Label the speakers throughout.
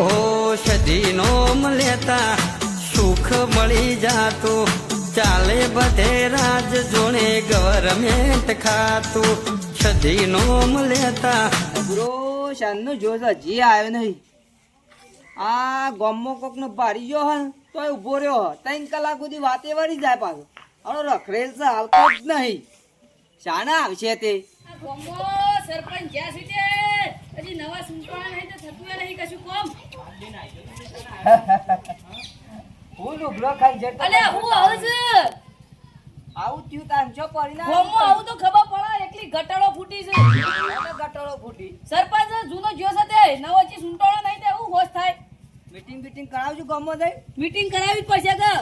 Speaker 1: ઓ સદીનો લેતા સુખ મળી જાતું. ચાલે બધે રાજ જોણે ગવર્મેન્ટ ખાતું. સદીનો લેતા
Speaker 2: બુરો શાનનો જોશ હજી આવ્યો નહીં. આ ગમો કોક નો ભારી ગયો હે તોય ઊભો રહ્યો. ત્રણ કલાક સુધી વાતે વળી જાય પાછો. હવે રખડેલ છે આવતો જ નહીં. શાના આવશે તે?
Speaker 3: ગોમો સરપંચ જ્યાં સુધી હજી નવા સુંટવાના નહીં તો થતું નહીં કશું કોમ.
Speaker 2: હું લુગડો ખાઈ જતો
Speaker 3: અલે હું આવું છું.
Speaker 2: આવું થયું જો પડી
Speaker 3: કોમો આવું તો ખબર પડે એકલી ગટળો ફૂટી છે.
Speaker 2: ગટરો ફૂટી.
Speaker 3: સરપંચ જૂનો જ્યો સાથે નવો જી સુંટવાના નહીં તે હું હોશ થાય.
Speaker 2: મીટિંગ મીટિંગ કરાવજો ગમો જઈ
Speaker 3: મીટિંગ કરાવી જ પડશે કે.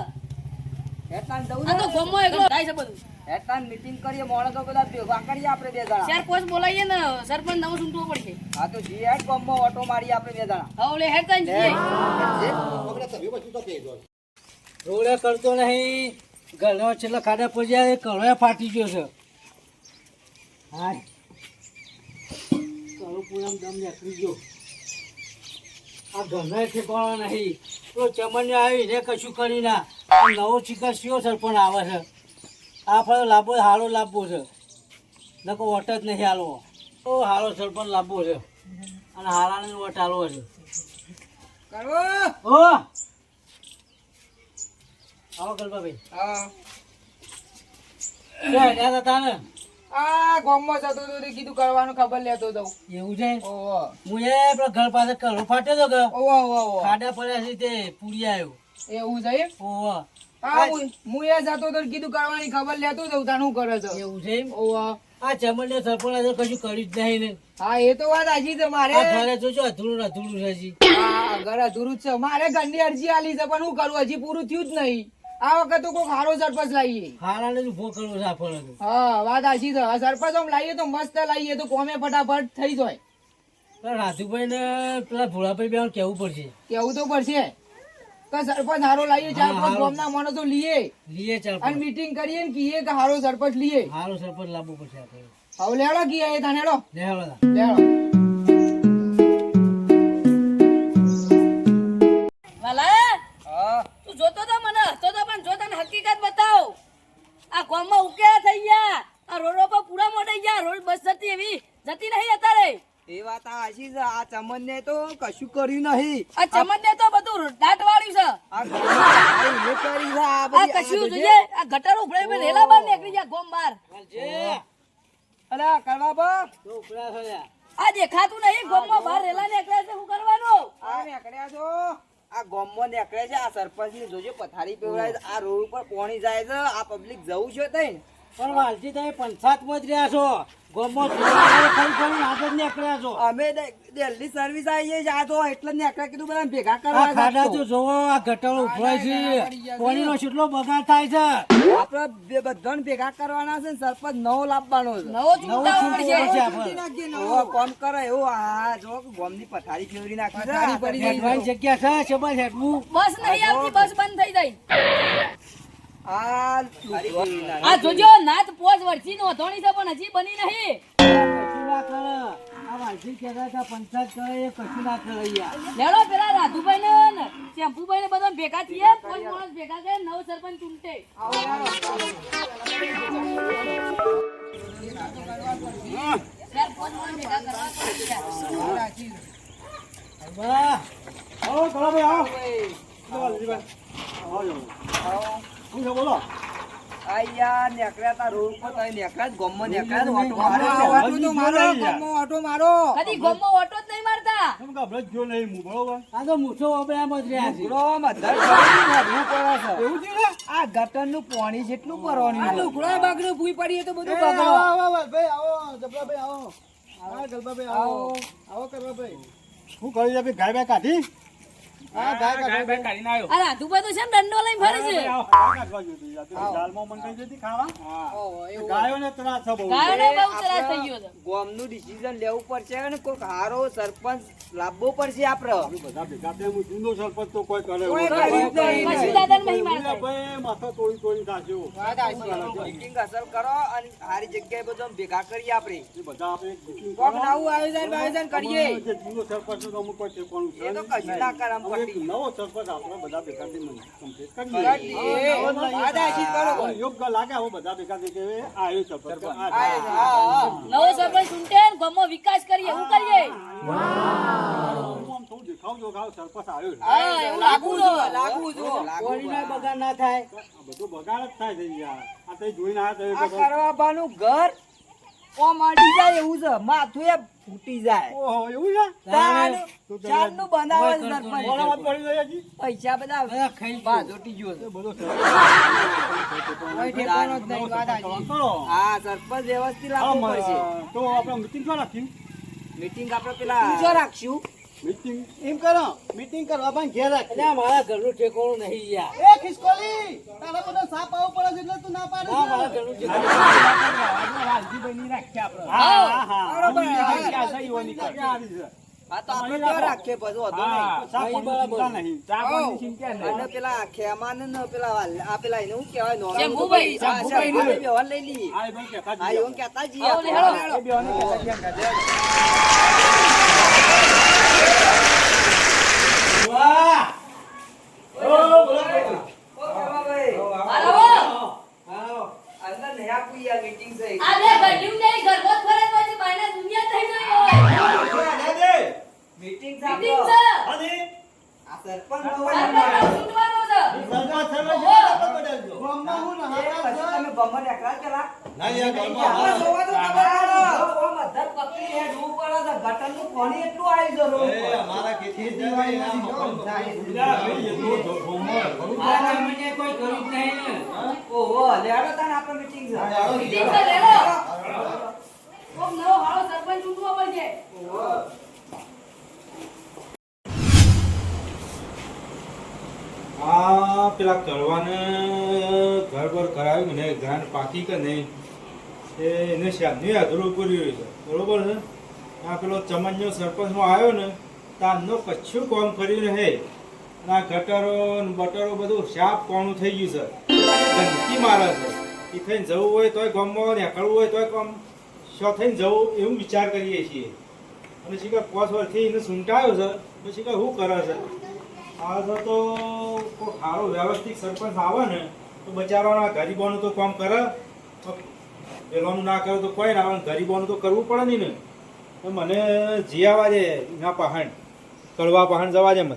Speaker 2: હેતાન દઉં
Speaker 3: આ તો ગમો એકલો. થાય છે બધું.
Speaker 2: હેતાન મીટિંગ કરીએ મોણો તો બધા ભેગા. કરીએ આપણે બે જણા.
Speaker 3: ચાર પોચ બોલાવીએ ને સરપંચ નવો સુંટવો પડશે.
Speaker 2: હા તો જી હેડ ગમો ઓટો મારીએ આપણે બે જણા.
Speaker 3: હવે લે હેડતા જ જઈએ
Speaker 4: રોડે કરતો નહીં. ઘરનો છેલ્લો ખાડા પડી કળોએ ફાટી ગયો છે. હા કળો પૂરા દમ નીકળી ગયો. આ ઘરનો ઠેકાણો નહીં. તો ચમન આવી ને કશું કરી ના. આ નવો શિકાર સિયો સરપણ આવે છે. આ ફળ લાભો હારો લાભવો છે. નકો વટ જ નહીં હાલવો. ઓ હારો સરપંચ લાભવો છે. અને હારાને વટ હાલવો છે. ઓ! આવો ગલબાભાઈ.
Speaker 2: હા. આ ગોમમાં જતો તો તે કીધું કરવાનું ખબર લેતો તો.
Speaker 4: એવું છે?
Speaker 2: ઓહો.
Speaker 4: હું એ પેલા ઘર પાસે કલો ફાટ્યો તો કે?
Speaker 2: ઓહો ઓહો
Speaker 4: ખાડા પડ્યા છે તે પૂરી આવ્યો.
Speaker 2: એવું છે?
Speaker 4: ઓહો.
Speaker 2: હા હું- હું એ જતો તો કીધું કરવાની ખબર લેતો તો તાર શું કરે છે?
Speaker 4: એવું છે આ ચમનને સરપણ તો કશું કર્યું જ નહીં ને.
Speaker 2: હા એ તો વાત સાચી છે
Speaker 4: ઘરે જોજો અધૂરું અધૂરું છે હજી.
Speaker 2: હા, ઘર અધૂરું જ છે. મારે ઘરની અરજી આલી છે પણ શું કરું? હજી પૂરું થયું જ નહીં. આ વખત તો કોઈ સરપંચ લાવીએ
Speaker 4: હારાને જ ઊભો કરવો છે આપણને
Speaker 2: હા વાત સાચી છે. સરપંચ આમ લાવીએ તો મસ્ત લાવીએ તો કોમે ફટાફટ થઈ જાય.
Speaker 4: પણ રાધુભાઈ ને પેલા ભોળાભાઈ બેન કેવું પડશે.
Speaker 2: કેવું તો પડશે? કે સરપંચ હારો લાવીએ ચાર પાંચ. ગામના માણસો લઈએ
Speaker 4: લીએ ચાલ
Speaker 2: અને મીટિંગ કરીએ ને કહીએ કે હારો સરપંચ લઈએ
Speaker 4: હારો સરપંચ લાવવો પડશે આપણે
Speaker 2: હવે લેડો કીએ એ તને
Speaker 4: લેડો લેડો
Speaker 2: લેડો
Speaker 3: વાલા
Speaker 2: હા.
Speaker 3: તું જોતો તો મને હસતો તો પણ જો તને હકીકત બતાવ. આ ગામમાં ઉકેલા થઈ ગયા. આ રોડો પર પૂરા મોડાઈ ગયા. રોડ બસ જતી એવી જતી નહીં અત્યારે.
Speaker 2: એ વાત આ સાચી આ ચમન ને તો કશું કર્યું નહીં.
Speaker 3: આ ચમન ને તો બધું દાટ વાળ્યું છે
Speaker 2: આ
Speaker 3: કશું જોઈએ? આ ગટર ઉભળે મેં રેલા બાર નીકળી ગયા ગોમ બાર.
Speaker 2: અરે આ કરવા બા.
Speaker 4: તો ઉપરા છો લ્યા.
Speaker 3: આ દેખાતું નહીં ગોમમાં બહાર રેલા નીકળ્યા છે શું કરવાનું?
Speaker 2: આ નીકળ્યા છો? આ ગામમાં નીકળે છે આ સરપંચની જોજો પથારી પેવડાય છે આ રોડ ઉપર પોણી જાય છે આ પબ્લિક જવું છે તઈ
Speaker 4: પણ વાલજી તમે પંચાયતમાં જ રહ્યા છો. ગોમમાં નીકળ્યા છો?
Speaker 2: અમે દિલ્હી સર્વિસ આવીએ છીએ. આ તો એટલે નીકળ્યા કીધું બધા ભેગા કરવા
Speaker 4: ખાડા તો જોવો આ ગટરો ઉભરાય છે. પાણીનો કેટલો બગાડ થાય છે.
Speaker 2: આપણે બધાને ભેગા કરવાના છે સરપંચ નવો લાવવાનો છે.
Speaker 3: નવો
Speaker 4: નવું
Speaker 3: ચૂંટાવો
Speaker 4: ચૂંટવું
Speaker 3: પડશે
Speaker 4: પડશે આપણે.
Speaker 2: ઓહો, કોમ કરે? એવું આ જો ગોમની પથારી ફેરવી નાખી છે.
Speaker 4: જગ્યા છે શેમાં હેડવું
Speaker 3: બસ નહીં આવતી બસ બંધ થઈ જાય
Speaker 2: આ
Speaker 3: જોજો નાથ પોચ વર્ષી નો ધોણી છે પણ હજી બની નહીં.
Speaker 4: વાલજી કહેતા હતા પંચાયત કરે એ કશું ના કરે
Speaker 3: લેડો પેલા રાધુભાઈ ને શેમ્પુભાઈ ને બધા ભેગા થઈએ કોઈ માણસ ભેગા કરે નવ સરપંચ ચૂંટે ચાર
Speaker 2: ઓટો
Speaker 4: મારો,
Speaker 2: મારો
Speaker 4: ઓટો તો મારો,
Speaker 2: ગોમમાં ઓટો મારો.
Speaker 3: કદી ગોમમાં ઓટો જ નહીં મારતા.
Speaker 4: એમ કે જો નહીં હું બરોબર? આ તો મૂછો આપણે આમ જ રહ્યા છે.
Speaker 2: લુગડો મધર કરીને પડે છે.
Speaker 4: એવું છે ને?
Speaker 2: આ ગટરનું પાણી જેટલું ભરવાનું
Speaker 3: આ બાગડો ભૂઈ પડીએ તો બધું
Speaker 4: આવો
Speaker 3: બગડો.
Speaker 4: આવો આવો, ભાઈ આવો આવો. આવો ગલબાભાઈ આવો. આવો. કરવાભાઈ. શું કરી ગાય કાઢી? હા ગાય
Speaker 5: ગાય કાઢીને આવ્યો
Speaker 3: આ રાધુભાઈ તો છે ને દંડો લઈને ફરે છે
Speaker 2: ઓહો, એવું.
Speaker 5: ગાયોને ત્રાસ છે બહુ
Speaker 3: ગાયોને બહુ
Speaker 2: આપણે
Speaker 3: ત્રાસ થઈ ગયો છે
Speaker 2: ગામનું ડિસિઝન લેવું પડશે અને કોઈક હારો સરપંચ લાવવો પડશે આપણે
Speaker 5: બધા ભેગા થયા હું જૂનો સરપંચ તો કોઈ કરે
Speaker 3: પછી દાદાને નહીં
Speaker 5: ભાઈ માથા તોડી તોડી ખાશો.
Speaker 2: મીટિંગ અસર કરો અને સારી જગ્યાએ બધું ભેગા કરીએ આપણે
Speaker 5: બધા આપણે
Speaker 2: કોક નવું આયોજન આયોજન કરીએ
Speaker 5: જૂનો સરપંચ તો અમુક કોઈ ઠેકાણું છે
Speaker 2: એ તો કશું ના કરે આમ
Speaker 5: હવે એક નવો સરપંચ આપણે બધા ભેગા થઈને complete કરીએ.
Speaker 2: કરીએ. વાત સાચી જ બરોબર.
Speaker 5: હવે યોગ્ય લાગે હવે બધા ભેગા થઈ કે આવ્યો સરપંચ. આ
Speaker 2: આ- હા, હા.
Speaker 3: નવો સરપંચ ચૂંટે ને વિકાસ કરીએ એવું કરીએ?
Speaker 5: સરપંચ આવ્યો
Speaker 2: લાગુ જો લાગુ જો
Speaker 4: બગાડ ના થાય.
Speaker 5: બધું બગાડ જ થાય છે યાર. આ તે જોઈને
Speaker 2: આ કરવાબાનું ઘર ઓમ અડી જાય એવું છે. માથું એ ફૂટી જાય.
Speaker 5: ઓહો એવું છે?
Speaker 2: બનાવે સરપંચ. પૈસા બધા ગયો. છે. હા સરપંચ વ્યવસ્થિત લાવવું પડશે.
Speaker 5: તો આપણે મીટિંગ ક્યાં રાખ્યું
Speaker 2: મીટિંગ આપણે પેલા જો રાખશું?
Speaker 5: મીટિંગ
Speaker 4: એમ કરો મીટિંગ કરવા પણ ઘેર રાખ એટલે મારા ઘરનું ઠેકોણું નહીં યાર.
Speaker 6: એ ખિસકોલી તારા બધો સાપ આવો પડે છે એટલે તું ના પાડે
Speaker 4: ના મારા ઘરનું ઠેકોણું
Speaker 5: હા હા.
Speaker 2: બરોબર,
Speaker 5: હા
Speaker 2: હા.
Speaker 5: ક્યાં છે ઈવોની ક્યાં? ક્યાં આવી છે?
Speaker 2: હા. તો આપણે ત્યાં રાખીએ પછી? વાંધો
Speaker 5: હા,
Speaker 2: નહીં.
Speaker 5: સાપ ચિંતા નહીં.
Speaker 2: અને પેલા ખેમાને ને પેલા આ પેલા એને કહેવાય? હા,
Speaker 3: શંભુભાઈ
Speaker 2: શંભુભાઈ બેવાને લઈ
Speaker 5: કહેતા જ
Speaker 2: કહેતા
Speaker 5: કહેતા જ નહીં.
Speaker 2: ઓ, ખેમાભાઈ.
Speaker 3: બરાબર
Speaker 2: અંદર નહીં આપવું
Speaker 3: બે ગઢિયું નહીં ગરબો જ તો પછી બહારના દુનિયા થઈ ગઈ હોય મીટિંગ
Speaker 2: આપણો.
Speaker 3: છે
Speaker 2: આ સરપંચ?
Speaker 5: ના,
Speaker 2: આપણે.
Speaker 3: મીટિંગ છે. સરપંચ ચૂંટવો પડશે
Speaker 7: આ પેલા કરવાને ઘર પર કરાવ્યું ને ગાન પાકી કે નહીં, એ એને શાદની અધૂરું પૂર્યું છે. બરોબર છે? આ પેલો ચમનનો સરપંચનો આવ્યો ને તારનો કચ્છું કામ કર્યું ને હે. આ ગટરો ને બટરો બધું શાપ કોણું થઈ ગયું છે. ગંદકી મારે છે. એ થઈને જવું હોય તોય ગામમાં, નીકળવું હોય તોય કામ શો થઈને જવું, એવું વિચાર કરીએ છીએ. અને શીખર પાંચ વર્ષથી એને સૂંટાયો છે. તો શીખર શું કરે છે? આ તો કોઈ સારો વ્યવસ્થિત સરપંચ આવે ને, તો બચારાના ગરીબોનું તો કામ કરે. પેલોનું ના કરે તો કોઈ ના ગરીબોનું તો કરવું પડે નહીં ને. મને જી આવવા દે ના પહાણ, કડવા પહાણ જવા દે મને.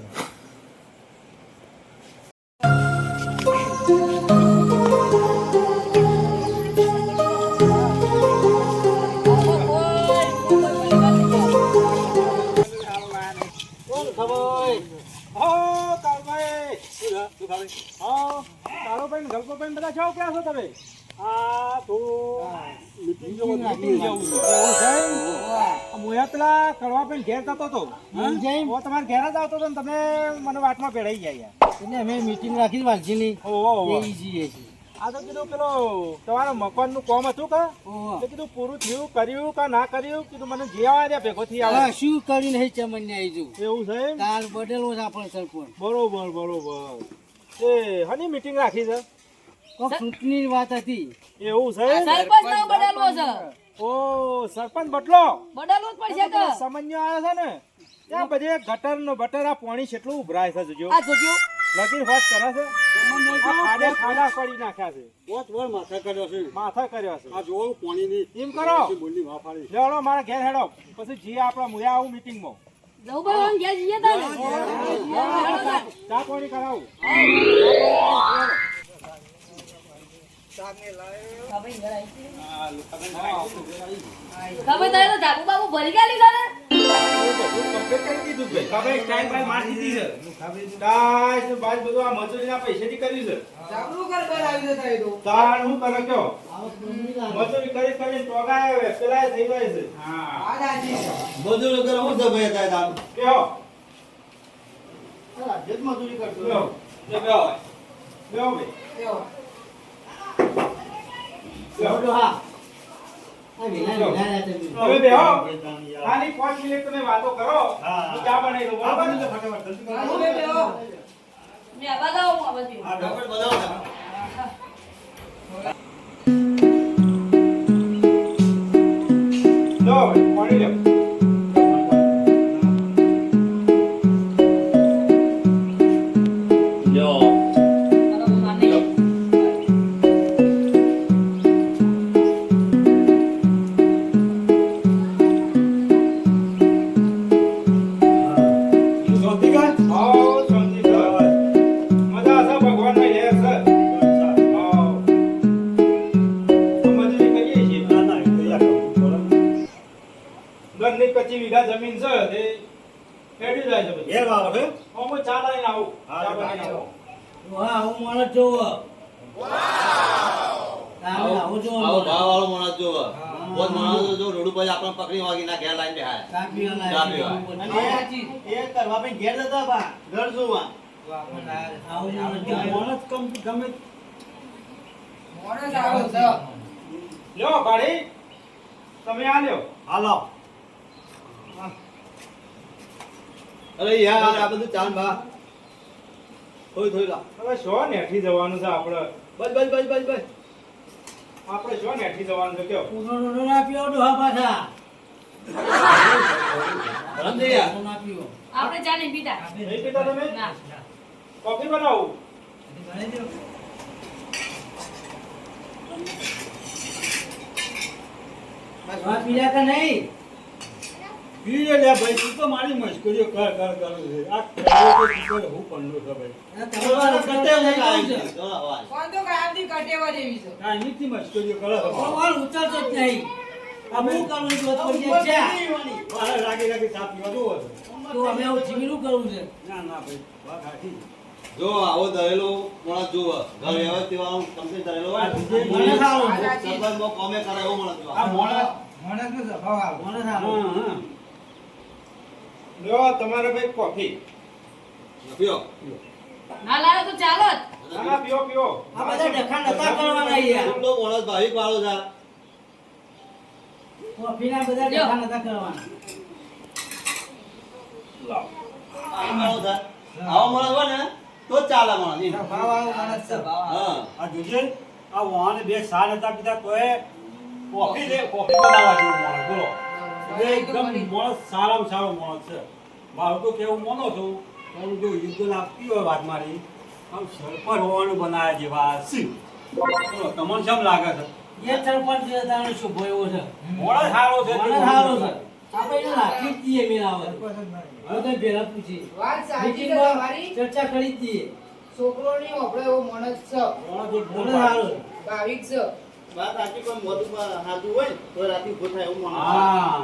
Speaker 7: શું હા તારો ખાવે? ગલકો કાળોભાઈ ને ગલકોભાઈ ને બધા છો ક્યાં છો તમે આ તો જેવું મોયા પેલા ઘેર જતો હતો? હું તમારે ઘેર જ આવતો હતો ને તમે મને વાતમાં પેડાઈ ગયા
Speaker 4: એટલે અમે મીટિંગ રાખી વાલજીની
Speaker 7: ઓહો ઓહો.
Speaker 4: જઈએ છીએ
Speaker 7: આ તો કીધું પેલો તમારા મકાનનું કોમ હતું કે. કીધું પૂરું થયું કર્યું કે ના કર્યું કીધું મને જે આવે ત્યાં ભેગો થઈ આવે
Speaker 4: શું કરી નહીં ચમન આવી જુ
Speaker 7: એવું છે?
Speaker 4: બદલવો છે આપણો સરપંચ
Speaker 7: બરોબર બરોબર એ હની મીટિંગ રાખી છે.
Speaker 4: કોક ચૂંટણીની વાત હતી.
Speaker 7: એવું છે?
Speaker 3: સરપંચ નો બદલવો છે.
Speaker 7: ઓ સરપંચ બટલો
Speaker 3: બદલવો જ પડશે કે
Speaker 7: સમન્ય આવે છે ને ત્યાં બધે ગટર નો બટર આ પાણી કેટલું ઉભરાય છે જોજો.
Speaker 3: આ જોજો.
Speaker 7: લગીર હોશ કરે છે? આ ખાડે ખાડા પડી નાખ્યા છે.
Speaker 5: બોત વાર માથા કર્યો છે.
Speaker 7: માથા કર્યો છે.
Speaker 5: આ જોવું પાણીની.
Speaker 7: એમ કરો.
Speaker 5: બોલની વાહ પાડી.
Speaker 7: લેવડો મારા ઘેર હેડો. પછી જી આપણા મુયા આવું મીટિંગમાં ચા પાણી કરાવું
Speaker 3: ખબર તો ધાબુ બાબુ ભરી ગયા લીધા ને?
Speaker 7: આ મજૂરીના પૈસેથી કર્યું છે. તાણ હું કરે કયો મજૂરી કરી કરી ટોગાય હવે પેલા થઈ જાય
Speaker 2: છે.
Speaker 5: હા. દબાઈ
Speaker 6: મજૂરી કરતો.
Speaker 7: હવે બેહો. ખાલી પાંચ મિનિટ તમે વાતો કરો.
Speaker 5: હા.
Speaker 7: હું ચા બનાવી દઉં
Speaker 5: આ
Speaker 7: બરાબર
Speaker 5: ફટાફટ.
Speaker 3: મેં આવા દઉં
Speaker 5: હા, ડોક્ટર
Speaker 7: લો લ્યો ભાડી તમે આ લ્યો.
Speaker 5: હાલો.
Speaker 8: અરે યાર આ બધું ચાલ બા. થોડી થોડી લાવ.
Speaker 7: હવે શો નેઠી જવાનું છે આપણે?
Speaker 8: બસ બસ બસ બસ બસ.
Speaker 7: આપણે શો નેઠી જવાનું છે? કયો?
Speaker 4: ઊનો ડોડો ના પીવો ડોહા પાછા. ના પીવો.
Speaker 3: આપણે ચા નહીં પીતા
Speaker 7: નહીં પીતા તમે?
Speaker 3: ના
Speaker 7: કોફી બનાવું?
Speaker 4: કે નહીં?
Speaker 5: લે લે ભાઈ તું તો મારી મશ્કરીઓ કર કર કર છે. આ ખેડૂતો તો તું હું પંડો છે ભાઈ
Speaker 4: તમારો કરતે નહીં
Speaker 8: આવી
Speaker 4: છે.
Speaker 5: મશ્કરીઓ કરે છે?
Speaker 4: જ તો.
Speaker 5: મારે પીવા
Speaker 4: તો. અમે કરવું છે.
Speaker 5: ના ના ભાઈ વાત સાચી
Speaker 8: જો આવો દરેલો માણસ જો ઘર વ્યવસ્થિત વાળો complete દરેલો હોય.
Speaker 4: મને સારું.
Speaker 8: મો કોમે કરે એવો માણસ જો
Speaker 5: આ મોણસ
Speaker 4: મને સારું.
Speaker 5: હા હા
Speaker 7: લ્યો તમારે ભાઈ કોફી
Speaker 8: પીઓ.
Speaker 3: ના લાવે તો ચાલો
Speaker 7: ના ના પીઓ પીઓ
Speaker 4: આ બધા ડખા નતા કરવાના યાર.
Speaker 8: એટલો માણસ ભાવિક વાળો છે કોફી
Speaker 4: ના બધા. ડખા નતા કરવાના.
Speaker 8: લાવ આવો માણસ હોય ને તો ચાલે માણસ છે. હા.
Speaker 5: આ જોજે આ વાહન બે સાલ હતા પીતા તોય કોફી લે કોફી બનાવવા જેવું માણસ બોલો. એકદમ માણસ સારામાં સારો માણસ છે. મારું તો કેવું માનો છું તારું જો યુદ્ધ લાગતી હોય વાત મારી આમ સરપંચ હોવાનું બનાવ્યા જેવા સિંહ. તમને કેમ લાગે છે?
Speaker 4: એ સરપંચ જે તારો એવો છે.
Speaker 5: માણસ સારો છે
Speaker 4: સારો છે. આપણે એને રાખી જ દઈએ મેળાવર બધા ભેળા પૂછી મીટિંગમાં ચર્ચા કરી દઈએ.
Speaker 6: છોકરોની આપણે એવો માણસ છે.
Speaker 5: માણસ એક
Speaker 4: મને સારો છે
Speaker 6: ભાવિક છે.
Speaker 8: વાત સાચી પણ મોઢું હાજુ હોય ને તો રાતે ઊભો થાય એવું માણસ.
Speaker 5: હા.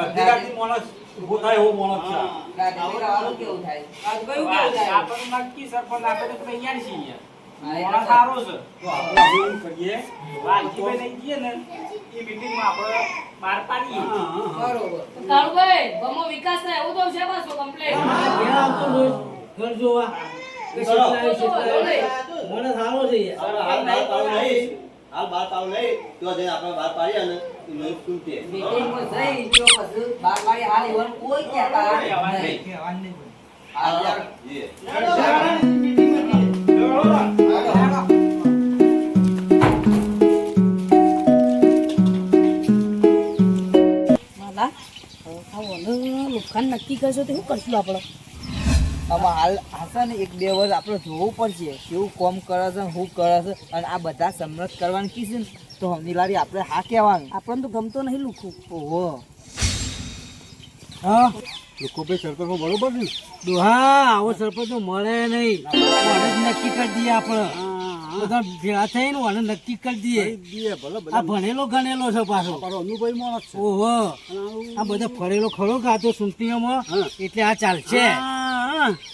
Speaker 5: અડધી રાતની માણસ ઊભો થાય એવો માણસ છે.
Speaker 8: હા.
Speaker 6: કેવું થાય?
Speaker 5: માણસ સારો છે. તો આપણે એવું કરીએ. હા, હા.
Speaker 6: બરોબર.
Speaker 3: કાળુભાઈ ગમો વિકાસ થાય એવું તો છે પાછો કમ્પ્લેટ
Speaker 4: ઘેર આવતો ઘર જોવા. મને સારો છે
Speaker 8: હાલ બહાર પાડવું નહીં. હાલ બહાર પાડવું નહીં. તો જઈને આપણે બહાર પાડીએ ને તો.
Speaker 2: મીટિંગમાં જઈ બાર વાગે હાલ એવાનું કોઈ કહેતા
Speaker 3: આ લુખાન નક્કી કરશો તો શું કરશું આપણે.
Speaker 2: આમાં હાલ હશે ને એક બે વર્ષ આપણે જોવું પડશે કેવું કોમ કરે છે શું કરે છે અને આ બધા સમરસ કરવાનું કીધું ને તો હમનીલારી આપણે હા કહેવાનું.
Speaker 3: આપણને તો ગમતો નહીં લુખું.
Speaker 2: ઓહો.
Speaker 4: હા.
Speaker 5: લોકો ભાઈ સરપંચમાં બરોબર છે
Speaker 4: હા આવો સરપંચ તો મળે નહીં. નક્કી કરી દઈએ આપણે. બધા ભેળા થઈને ઓને નક્કી કરી દઈએ. આ ભણેલો ગણેલો છે પાછો.
Speaker 5: અનુભવી માણસ છે.
Speaker 4: ઓહો. આ બધા ફરેલો ખરો કાતો સુનતીઓમાં એટલે આ ચાલશે.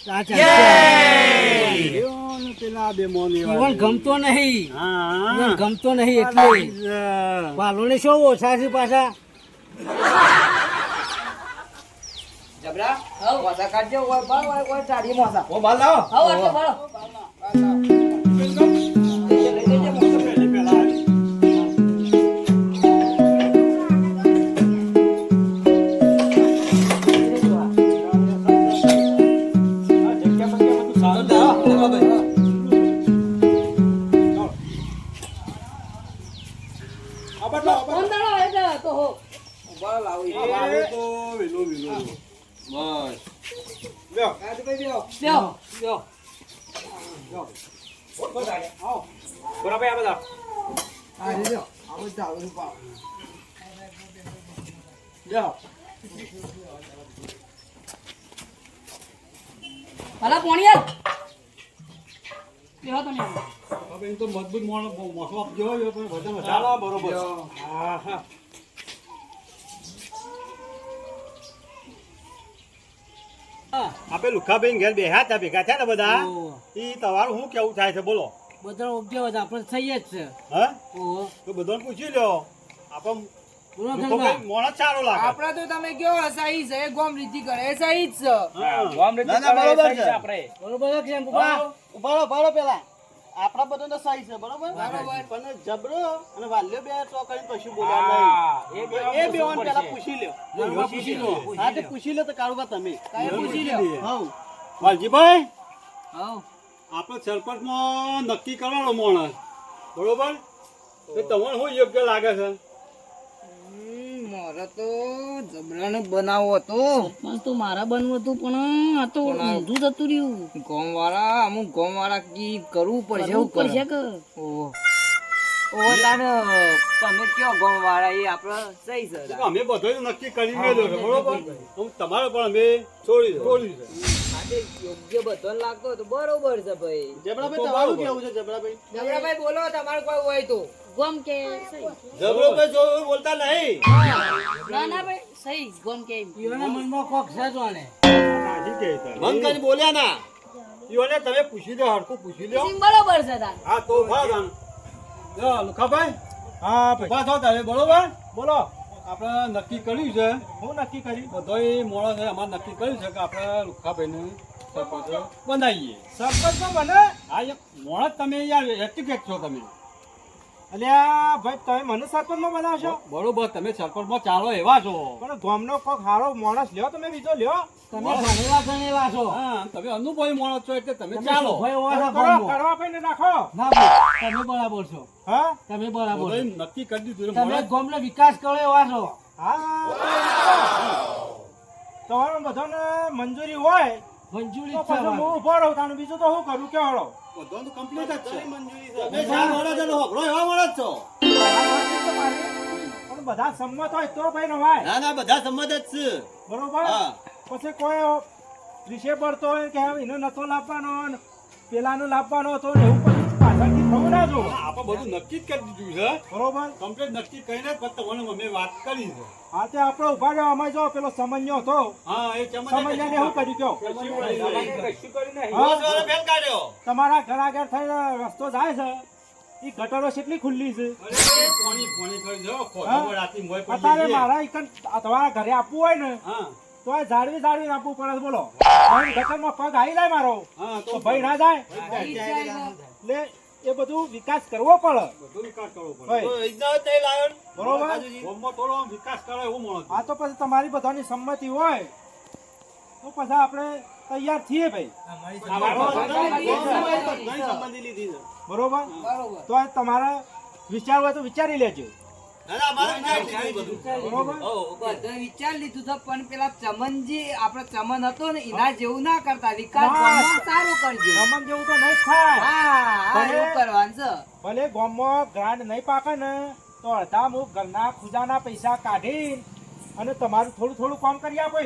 Speaker 4: આ ચાલશે. ઈવન ગમતો નહીં.
Speaker 5: હા.
Speaker 4: ઈવન ગમતો નહીં એટલે.
Speaker 5: હા.
Speaker 4: શું ઓછા છે પાછા?
Speaker 2: જબરા
Speaker 3: હવ.
Speaker 2: મોસા કાઢજો ઓય બાર ઓય ઓય ચાડી મોસા
Speaker 5: ઓ બાલ લાવો
Speaker 3: હવ આટલો ભરો
Speaker 2: મોસો
Speaker 5: આપજો પણ વજન વધારે બરોબર. હા હા. આપે લુખાબેન ઘેર બેહ્યા હતા ભેગા થયા ને બધા? એ તમારું શું કેવું થાય છે બોલો.
Speaker 4: બધા ઉપજે બધા આપણે થઈ જ છે.
Speaker 5: હા? તો બધાને પૂછી લ્યો. આપણ
Speaker 2: આપડે તો તમે કયો સહી છે ગોમ રીતિ કરે સહી જ છે.
Speaker 5: ગોમ
Speaker 8: રીતિ ના બરોબર છે.
Speaker 4: બરોબર છે
Speaker 9: ઉભારો ઉભારો પેલા. આપણા બધાને સહી છે બરોબર?
Speaker 2: બરોબર.
Speaker 9: પણ જબરો અને વાલ્યો બે તો કઈ કશું બોલ્યા નહીં. એ બે વાન પેલા પૂછી લ્યો.
Speaker 5: પૂછી લો.
Speaker 9: હા તે પૂછી લો તો કાળુબા તમે.
Speaker 2: પૂછી લ્યો.
Speaker 9: હા.
Speaker 5: વાલજીભાઈ?
Speaker 2: હા.
Speaker 5: આપણે સરપંચમાં નક્કી કરવાનો માણસ બરોબર? તો તમને શું યોગ્ય લાગે છે?
Speaker 2: મારે તો જબરાનો બનાવો હતો.
Speaker 3: સરપંચ તો મારા બનવું હતું પણ આ તો ઊંધું જતું રહ્યું.
Speaker 2: ગોમ વાળા અમુક ગોમ વાળા કી કરવું પડશે એવું
Speaker 3: પડશે કે?
Speaker 2: ઓહો. ઓહો તાને તમે કયો ગોમ વાળા એ આપણે સહી છે.
Speaker 5: અમે બધું નક્કી કરી મેળ્યો છે બરોબર? હું તમારે પણ અમે છોડી છોડ્યું છે
Speaker 2: યોગ્ય બધો લાગતો તો બરોબર છે ભાઈ.
Speaker 9: જબરાભાઈ તમારું કેવું છે જબરાભાઈ?
Speaker 2: જબરાભાઈ બોલો તમારું કોઈ હોય તો.
Speaker 3: ગોમ કે સહી?
Speaker 5: જબરો ભાઈ જો બોલતા નહીં.
Speaker 3: ના ના ભાઈ સહી ગોમ કે એમ.
Speaker 4: મનમાં કોક છે જ વાને
Speaker 5: સાચી કહે
Speaker 8: મન કરી બોલ્યા ના.
Speaker 5: ઈઓને તમે પૂછી દો હરખું પૂછી
Speaker 3: સિંગ બરોબર છે તાર.
Speaker 5: હા તો ઊભા થાન. લો લુખાભાઈ. હા ભાઈ. થાઓ તમે બરોબર? બોલો. આપણે નક્કી કર્યું છે. હું નક્કી કર્યું બધોય મોળો છે અમારે નક્કી કર્યું છે કે આપણે લુખાભાઈને સરપંચ બનાવીએ. સરપંચ બને. હા એક મોણસ તમે યાર એટીકેટ છો તમે.
Speaker 7: અલ્યા ભાઈ તમે મને સરપંચમાં બનાવશો?
Speaker 5: બરોબર તમે સરપંચમાં ચાલો એવા છો.
Speaker 7: પણ ગામનો કોક સારો માણસ લ્યો તમે બીજો લ્યો.
Speaker 4: તમે ભણેલા ગણેલા છો
Speaker 5: તમે અનુભવી માણસ છો એટલે તમે ચાલો.
Speaker 7: કરવા ભાઈને નાખો.
Speaker 4: ના તમે બરાબર છો.
Speaker 7: હા?
Speaker 4: તમે બરાબર
Speaker 5: નક્કી કરી દીધું
Speaker 4: તમે ગામનો વિકાસ કરો એવા છો.
Speaker 7: હા. તમારું બધાને મંજૂરી હોય
Speaker 4: મંજૂરી
Speaker 7: બીજું તો શું કરું? કે હળો?
Speaker 5: બધાનું તો complete જ છે.
Speaker 8: તમે ચાર મોણસ અને હોભળો એવા મોણસ છો.
Speaker 7: પણ બધા સંમત હોય તો ભાઈ નવાય
Speaker 8: ના ના બધા સંમત જ છે.
Speaker 7: બરોબર? પછી કોઈ વિષય પડતો હોય કે એનો નતો લાવવાનો ને પેલાનો લાવવાનો હતો ને એવું પાછળથી થવું ના જો
Speaker 5: આપણે બધું નક્કી જ કરી દીધું છે.
Speaker 7: બરોબર.
Speaker 5: કમ્પ્લેટ નક્કી કરીને જ તમને મેં વાત કરી છે.
Speaker 7: હા તે આપણે ઊભા રહ્યો અમે જો પેલો સમન્યો હતો.
Speaker 5: હા એ
Speaker 7: સમન્યાને શું કર્યું કયો તમારા ઘર આગળ થઈને રસ્તો જાય છે. ઈ ગટરો કેટલી ખુલ્લી છે?
Speaker 5: પોણી પોણી કરી ખોટો રાતી મોય પડી
Speaker 7: તમારા ઘરે આપવું હોય ને
Speaker 5: હા.
Speaker 7: તો આ જાળવી જાળવી આપવું પડે બોલો. ગટરમાં પગ આવી જાય મારો. તો
Speaker 5: તો
Speaker 7: ભાઈ ના જાય. એટલે એ બધું વિકાસ કરવો પડે.
Speaker 5: બધો વિકાસ કરવો પડે.
Speaker 7: ભાઈ
Speaker 8: તો ઇજ્જત નહીં લાવ્યો ને.
Speaker 7: બરોબર
Speaker 5: થોડો વિકાસ કરે એવું માણસ
Speaker 7: આ તો પછી તમારી બધાની સંમતિ હોય. તો પછી આપણે તૈયાર છીએ ભાઈ. બરોબર?
Speaker 2: બરોબર.
Speaker 7: તો તમારા વિચાર હોય તો વિચારી લેજો.
Speaker 8: વિચાર લીધું
Speaker 2: પણ પેલા ચમનજી આપણે ચમન હતો ને એના જેવું ના કરતા વિકાસ સારું કરજો
Speaker 7: રમણ જેવું તો નહીં થાય
Speaker 2: હા હા
Speaker 7: ભલે.
Speaker 2: એવું કરવાનું છે
Speaker 7: ભલે ગામમાં ગ્રાન્ડ નહીં પાકે ને તો અડધા મુખ ઘરના ખુજાના પૈસા કાઢી અને તમારું થોડું થોડું કામ કરી આપો.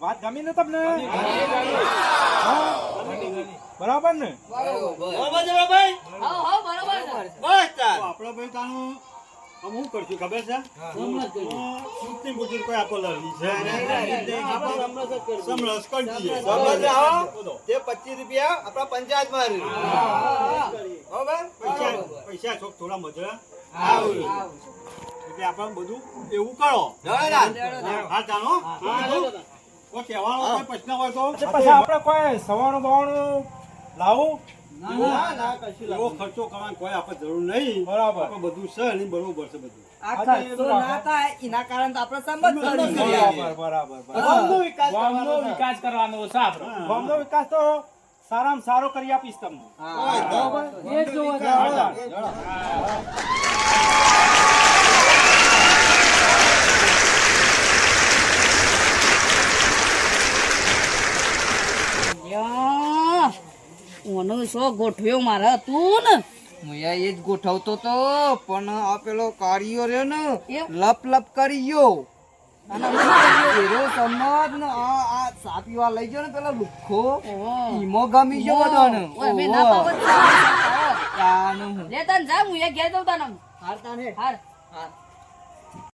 Speaker 7: વાત ગમી ને તમને હા? બરાબર ને?
Speaker 2: બરોબર.
Speaker 8: બરોબર ભાઈ
Speaker 3: હવ હવ બરોબર
Speaker 8: બસ તાર.
Speaker 5: ભાઈ તાનું આમ કરશું ખબર છે? સુપ્રીમ કોર્ટ કોઈ આપો લડી છે. સમરસ કરી
Speaker 8: સમરસ આવો. તે પચીસ રૂપિયા આપણા પંચાયતમાં બરોબર?
Speaker 5: પૈસા પૈસા થોડા થોડા મજા
Speaker 2: આવું.
Speaker 5: એટલે એટલે આપણે બધું એવું કરો. હા જાણો કોઈ કહેવાનો કોઈ પ્રશ્ન હોય તો?
Speaker 9: પછી આપણે કોઈ સવાણું બવાણું લાવું.
Speaker 5: એવો ખર્ચો કરવાનો કોઈ આપણે જરૂર નહીં.
Speaker 9: બરાબર.
Speaker 5: બધું છે નહીં બરોબર છે બધું.
Speaker 6: વિકાસ કરવાનો છે.
Speaker 9: વિકાસ કરવાનો છે આપણે. ગામનો વિકાસ તો સારામાં સારો કરી આપીશ તમને
Speaker 2: હા.
Speaker 9: એ જ જોવો છે.
Speaker 3: યા, ઓનો સો ગોઠવ્યો મારે તું ને?
Speaker 2: મુયા એ જ ગોઠવતો તો પણ આ પેલો કાર્યો રહ્યો ને લપ લપ કરી ગયો. એરો સમજ ને આ આ ચા પીવા લઈ ગયો ને પેલો
Speaker 3: ઓહો.
Speaker 2: ઈમો ગમી ગયો બધાને.
Speaker 3: ઓય, ના પાવત લે તને જા મુયા ઘેર દઉં તને
Speaker 2: હાર તાને.
Speaker 3: હાર
Speaker 2: હાર.